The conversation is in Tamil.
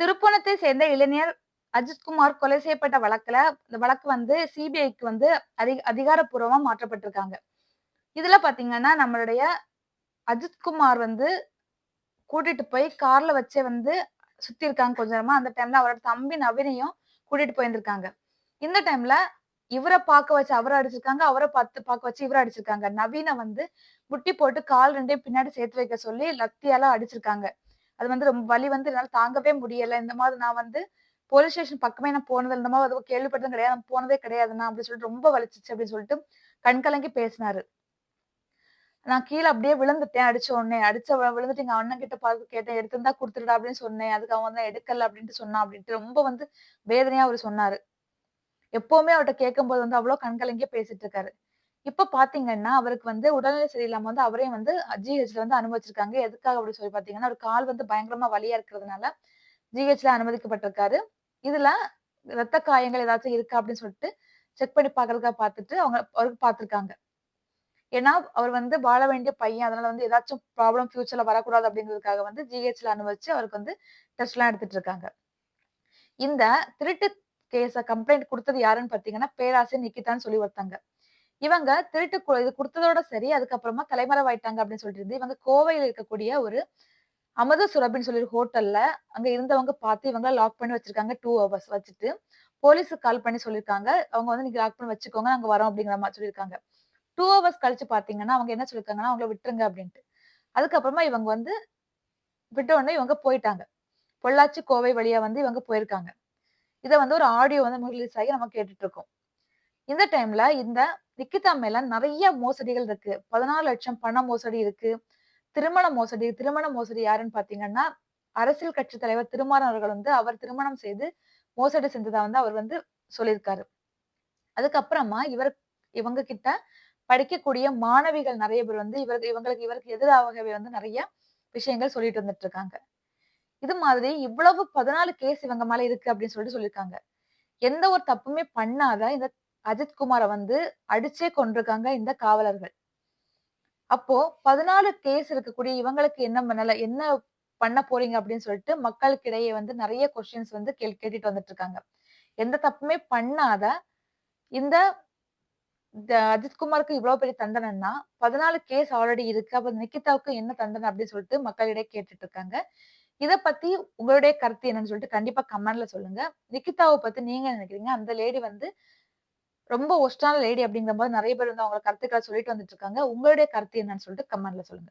திருப்பணத்தை சேர்ந்த இளைஞர் அஜித்குமார் கொலை செய்யப்பட்ட வழக்குல இந்த வழக்கு வந்து சிபிஐக்கு வந்து அதி அதிகாரப்பூர்வமா மாற்றப்பட்டிருக்காங்க. இதுல பாத்தீங்கன்னா நம்மளுடைய அஜித்குமார் வந்து கூட்டிட்டு போய் கார்ல வச்சே வந்து சுத்தி இருக்காங்க கொஞ்ச நேரமா. அந்த டைம்ல அவரோட தம்பி நவீனையும் கூட்டிட்டு போயிருந்திருக்காங்க. இந்த டைம்ல இவரை பார்க்க வச்சு அவரை அடிச்சிருக்காங்க அவரை பார்த்து பார்க்க வச்சு இவரை அடிச்சிருக்காங்க. நவீனை வந்து முட்டி போட்டு கால் ரெண்டையும் பின்னாடி சேர்த்து வைக்க சொல்லி லத்தியால அடிச்சிருக்காங்க. அது வந்து ரொம்ப வலி வந்து என்னால தாங்கவே முடியல. இந்த மாதிரி நான் வந்து போலீஸ் ஸ்டேஷன் பக்கமே நான் போனது இந்த மாதிரி அது கேள்விப்பட்டதும் கிடையாது. நான் போனதே கிடையாதுண்ணா அப்படின்னு சொல்லிட்டு ரொம்ப வலிச்சிச்சு அப்படின்னு சொல்லிட்டு கண் கலங்கி பேசினாரு. நான் கீழே அப்படியே விழுந்துட்டேன். அடிச்ச உடனே அடிச்ச விழுந்துட்டு எங்க அண்ணன் கிட்ட பார்த்து கேட்டேன். எடுத்திருந்தா கொடுத்துருடா அப்படின்னு சொன்னேன். அதுக்கு அவன் தான் எடுக்கல அப்படின்ட்டு சொன்னான் அப்படின்ட்டு ரொம்ப வந்து வேதனையா அவர் சொன்னாரு. எப்பவுமே அவர்கிட்ட கேட்கும்போது வந்து அவ்வளவு கண்கலங்கியே பேசிட்டு இருக்காரு. இப்ப பாத்தீங்கன்னா அவருக்கு வந்து உடல்நிலை சரியில்லாம வந்து அவரையும் வந்து ஜிஹெச்ல வந்து அனுமதிச்சிருக்காங்க எதுக்காக அப்படி சொல்லி பாத்தீங்கன்னா அவர் கால் வந்து பயங்கரமா வலியா இருக்கிறதுனால ஜிஹெச்ல அனுமதிக்கப்பட்டிருக்காரு. இதுல ரத்த காயங்கள் ஏதாச்சும் இருக்கா அப்படின்னு சொல்லிட்டு செக் பண்ணி பாக்குறதுக்காக பார்த்துட்டு அவங்க அவருக்கு பார்த்துருக்காங்க ஏன்னா அவர் வந்து வாழ வேண்டிய பையன். அதனால வந்து ஏதாச்சும் ப்ராப்ளம் ஃபியூச்சர்ல வரக்கூடாது அப்படிங்கிறதுக்காக வந்து ஜிஹெச்ல அனுமதிச்சு அவருக்கு வந்து டெஸ்ட் எல்லாம் எடுத்துட்டு இருக்காங்க. இந்த திருட்டு கேஸ கம்ப்ளைண்ட் கொடுத்தது யாருன்னு பாத்தீங்கன்னா பேராசை நிக்கிதான்னு சொல்லி ஒருத்தாங்க. இவங்க திருட்டு இது கொடுத்ததோட சரி அதுக்கப்புறமா தலைமறைவாயிட்டாங்க அப்படின்னு சொல்லிட்டு இருந்து இவங்க கோவையில் இருக்கக்கூடிய ஒரு அமுத சுரபின்னு சொல்லி ஒரு ஹோட்டல்ல அங்க இருந்தவங்க பார்த்து இவங்க லாக் பண்ணி வச்சிருக்காங்க டூ ஹவர்ஸ் வச்சுட்டு. போலீஸுக்கு கால் பண்ணி சொல்லியிருக்காங்க அவங்க வந்து நீங்க லாக் பண்ணி வச்சுக்கோங்க நாங்க வரோம் அப்படிங்கிற மாதிரி சொல்லியிருக்காங்க டூ ஹவர்ஸ் கழிச்சு பாத்தீங்கன்னா அவங்க என்ன சொல்லியிருக்காங்கன்னா அவங்கள விட்டுருங்க அப்படின்ட்டு. அதுக்கப்புறமா இவங்க வந்து விட்ட உடனே இவங்க போயிட்டாங்க. பொள்ளாச்சி கோவை வழியா வந்து இவங்க போயிருக்காங்க. இதை வந்து ஒரு ஆடியோ வந்து ரிலீஸ் ஆகி நம்ம கேட்டுட்டு இருக்கோம். இந்த டைம்ல இந்த நிக்கிதா மேல நிறைய மோசடிகள் இருக்கு. பதினாலு லட்சம் பண மோசடி இருக்கு. திருமண மோசடி திருமண மோசடி யாருன்னு பாத்தீங்கன்னா அரசியல் கட்சி தலைவர் திருமாறன் அவர்கள் வந்து அவர் திருமணம் செய்து மோசடி செஞ்சதா வந்து அவர் வந்து சொல்லியிருக்காரு. அதுக்கப்புறமா இவர் இவங்க கிட்ட படிக்கக்கூடிய மாணவிகள் நிறைய பேர் வந்து இவருக்கு இவங்களுக்கு இவருக்கு எதிராகவே வந்து நிறைய விஷயங்கள் சொல்லிட்டு வந்துட்டு இருக்காங்க. இது மாதிரி இவ்வளவு பதினாலு கேஸ் இவங்க மேல இருக்கு அப்படின்னு சொல்லிட்டு சொல்லியிருக்காங்க. எந்த ஒரு தப்புமே பண்ணாத இந்த அஜித்குமாரை வந்து அடிச்சே கொண்டிருக்காங்க இந்த காவலர்கள். அப்போ பதினாலு கேஸ் இருக்கக்கூடிய இவங்களுக்கு என்ன பண்ணல என்ன பண்ண போறீங்க அப்படின்னு சொல்லிட்டு மக்களுக்கிடையே வந்து நிறைய கொஸ்டின்ஸ் வந்து கேள் கேட்டுட்டு வந்துட்டு இருக்காங்க. எந்த தப்புமே பண்ணாத இந்த அஜித்குமாருக்கு இவ்வளவு பெரிய தண்டனைன்னா பதினாலு கேஸ் ஆல்ரெடி இருக்கு. அப்ப நிக்கிதாவுக்கு என்ன தண்டனை அப்படின்னு சொல்லிட்டு மக்களிடையே கேட்டுட்டு இருக்காங்க. இத பத்தி உங்களுடைய கருத்து என்னன்னு சொல்லிட்டு கண்டிப்பா கமெண்ட்ல சொல்லுங்க. நிக்கிதாவை பத்தி நீங்க என்ன நினைக்கிறீங்க? அந்த லேடி வந்து ரொம்ப ஒஸ்டான லேடி அப்படிங்கிற போது நிறைய பேர் வந்து அவங்க கருத்துக்களை சொல்லிட்டு வந்துட்டு இருக்காங்க. உங்களுடைய கருத்து என்னன்னு சொல்லிட்டு கமெண்ட்ல சொல்லுங்க.